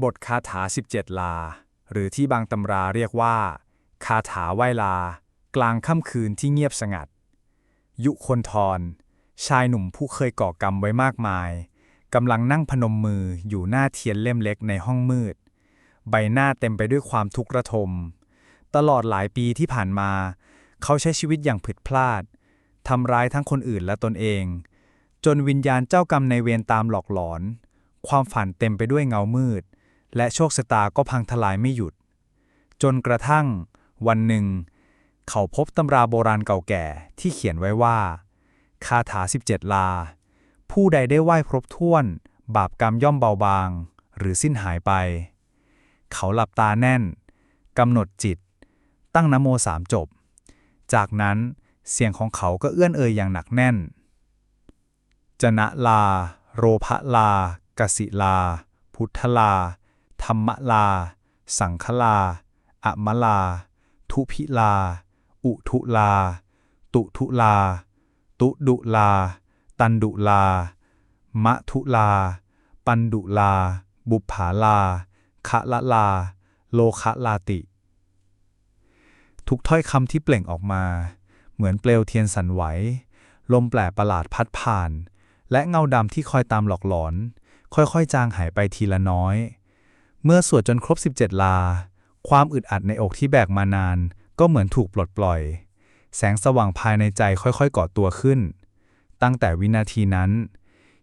บทคาถา 17 ลา หรือที่บางตำราเรียกว่า คาถาไหว้ลา กลางค่ำคืนที่เงียบสงัด ยุคนทร ชายหนุ่มผู้เคยก่อกรรมไว้มากมายกำลังนั่งพนมมืออยู่หน้าเทียนเล่มเล็กในห้องมืด ใบหน้าเต็มไปด้วยความทุกข์ระทม ตลอดหลายปีที่ผ่านมา เขาใช้ชีวิตอย่างผิดพลาดทำร้ายทั้งคนอื่นและตนเอง จนวิญญาณเจ้ากรรมในเวรตามหลอกหลอน ความฝันเต็มไปด้วยเงามืด และโชคชะตาก็พังทลายไม่หยุด จนกระทั่ง วันหนึ่ง เขาพบตำราโบราณเก่าแก่ที่เขียนไว้ว่า คาถา 17 ลา ผู้ใดได้ไหว้ครบถ้วน บาปกรรมย่อมเบาบาง หรือสิ้นหายไป เขาหลับตาแน่นกำหนดจิต ตั้งนโมสามจบ จากนั้นเสียงของเขาก็เอื้อนเอ่ยอย่างหนักแน่น จนะลา โรภลากสิลา พุทธลา ธรรมลา สังคลา อะมลา ทุพิลา อุทุลา ตุทุลา ตุดุลา ตันดุลา มะทุลา ปันดุลา บุปผาลาคะละลา โลคะลาติ ทุกถ้อยคำที่เปล่งออกมา เหมือนเปลวเทียนสั่นไหว ลมแปลประหลาดพัดผ่าน และเงาดำที่คอยตามหลอกหลอน ค่อยๆ จางหายไปทีละน้อย เมื่อสวดจนครบ 17 ลา ความอึดอัดในอกที่แบกมานาน ก็เหมือนถูกปลดปล่อย แสงสว่างภายในใจค่อยๆก่อตัวขึ้น ตั้งแต่วินาทีนั้น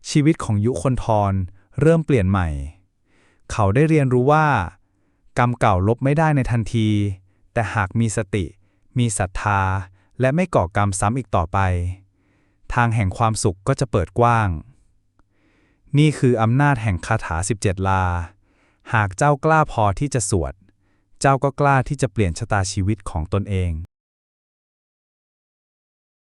ชีวิตของยุคนทรเริ่มเปลี่ยนใหม่ เขาได้เรียนรู้ว่า กรรมเก่าลบไม่ได้ในทันที แต่หากมีสติ มีศรัทธา และไม่ก่อกรรมซ้ำอีกต่อไป ทางแห่งความสุขก็จะเปิดกว้าง นี่คืออำนาจแห่งคาถา 17 ลา หากเจ้ากล้าพอที่จะสวด เจ้าก็กล้าที่จะเปลี่ยนชะตาชีวิตของตนเอง